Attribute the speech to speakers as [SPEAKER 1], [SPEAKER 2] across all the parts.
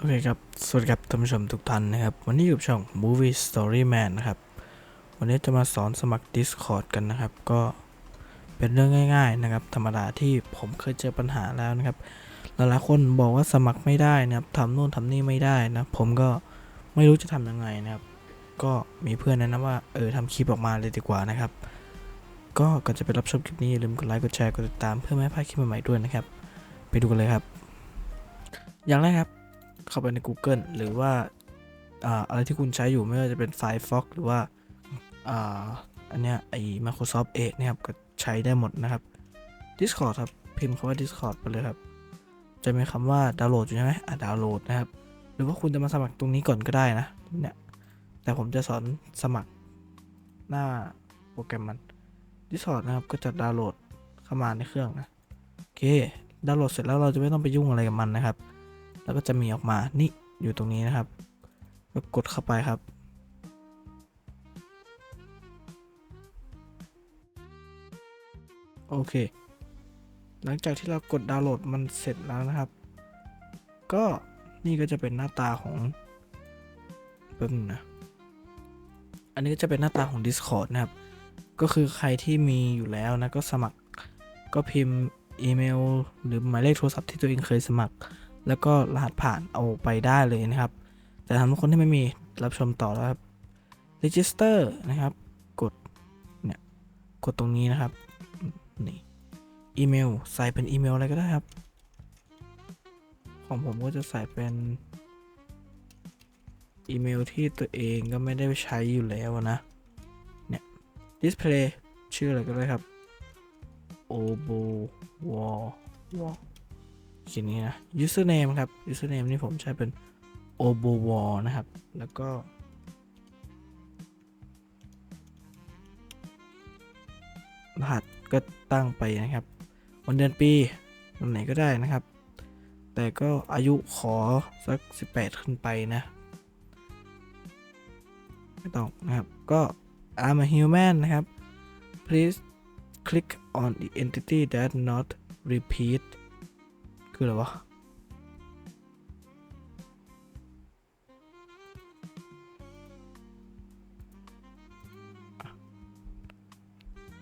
[SPEAKER 1] โอเคครับ สวัสดีครับท่านผู้ชมทุกท่านนะครับ วันนี้อยู่ช่อง Movie Story Man นะครับ วันนี้จะมาสอนสมัคร Discord กันนะครับ ก็เป็นเรื่องง่ายๆนะครับ ธรรมดาที่ผมเคยเจอปัญหาแล้วนะครับ หลายๆคนบอกว่าสมัครไม่ได้นะครับทำโน่นทำนี่ไม่ได้นะ ผมก็ไม่รู้จะทำยังไงนะครับ ก็มีเพื่อนแนะนำว่าเออทำคลิปออกมาเลยดีกว่านะครับ ก็ก่อนจะไปรับชมคลิปนี้อย่าลืมกดไลค์ กดแชร์ กดติดตามเพื่อไม่ให้พลาดคลิปใหม่ๆด้วยนะครับ ไปดูกันเลยครับ อย่างแรกครับ เข้าไปใน Google หรือว่าอ่าอะไรที่คุณใช้อยู่ไม่ว่าจะเป็น Firefox หรือว่าอ่าอันเนี้ยไอ้ Microsoft Edge เนี่ยครับก็ใช้ได้หมดนะครับ Discord ครับ พิมพ์คำว่า Discord ไปเลยครับ จะมีคำว่าดาวน์โหลดอยู่ใช่ไหมอะดาวน์โหลดนะครับ หรือว่าคุณจะมาสมัครตรงนี้ก่อนก็ได้นะเนี่ยแต่ผมจะสอนสมัครหน้าโปรแกรมมัน Discord นะครับก็จะดาวน์โหลดเข้ามาในเครื่องนะโอเคดาวน์โหลดเสร็จแล้วเราจะไม่ต้องไปยุ่งอะไรกับมันนะครับ แล้วก็จะมีออกมานี่อยู่ตรงนี้นะครับ ก็กดเข้าไปครับ โอเค หลังจากที่เรากดดาวน์โหลดมันเสร็จแล้วนะครับ ก็นี่ก็จะเป็นหน้าตาของเบิ้งนะ อันนี้ก็จะเป็นหน้าตาของ Discord นะครับ ก็คือใครที่มีอยู่แล้วนะก็สมัคร ก็พิมพ์อีเมล หรือหมายเลขโทรศัพท์ที่ตัวเองเคยสมัคร แล้วก็รหัสผ่านเอาไปได้เลยนะครับ แต่สำหรับคนที่ไม่มีรับชมต่อแล้วครับ register นะครับ กดเนี่ยกดตรงนี้นะครับนี่อีเมลใส่เป็นอีเมลอะไรก็ได้ครับ ของผมก็จะใส่เป็นอีเมลที่ตัวเองก็ไม่ได้ใช้อยู่แล้วนะ เนี่ย display ชื่ออะไรก็ได้ครับ obo wall wall ขีดนี้นะ username ครับ username นี่ผมใช้เป็น obowall นะครับ แล้วก็ รหัสก็ตั้งไปนะครับ วันเดือนปีวันไหนก็ได้นะครับ แต่ก็อายุขอสัก 18 ขึ้นไปนะ ไม่ต้องนะครับ ก็ I'm a human นะครับ please click on the entity that not repeat คืออะไรวะ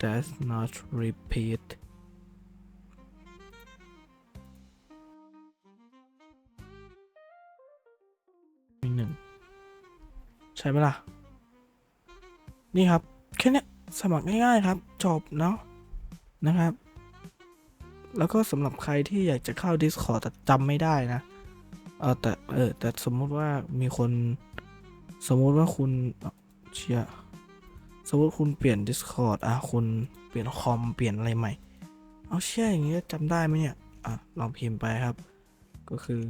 [SPEAKER 1] does not repeat มีหนึ่งใช่ไหมล่ะ นี่ครับ แค่นี้สมัครง่ายๆครับ จบเนาะนะครับ แล้วก็สำหรับใครที่อยากจะเข้า Discord แต่จำไม่ได้นะ เออแต่เออแต่สมมติว่ามีคน สมมติว่าคุณเอ่อเชียสมมติคุณเปลี่ยน Discord อะคุณเปลี่ยนคอมเปลี่ยนอะไรใหม่ เอาเชื่ออย่างนี้ยจำได้ไหมเนี่ย อะ ลองพิมพ์ไปครับ ก็คือ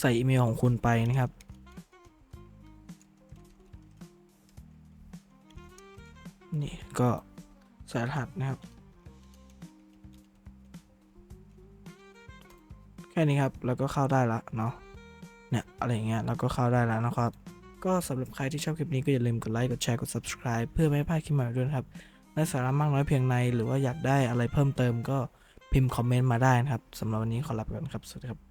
[SPEAKER 1] ใส่อีเมลของคุณไปนะครับนี่ก็ ใส่รหัสนะครับ แค่นี้ครับ แล้วก็เข้าได้ละเนาะ เนี่ยอะไรเงี้ยแล้วก็เข้าได้แล้วนะครับ ก็สำหรับใครที่ชอบคลิปนี้ก็อย่าลืมกดไลค์ กดแชร์ กด subscribe เพื่อไม่ให้พลาดคลิปใหม่ด้วยครับได้สาระมากน้อยเพียงในหรือว่าอยากได้อะไรเพิ่มเติมก็พิมพ์คอมเมนต์มาได้นะครับสำหรับวันนี้ขอลาไปก่อนครับ สวัสดีครับ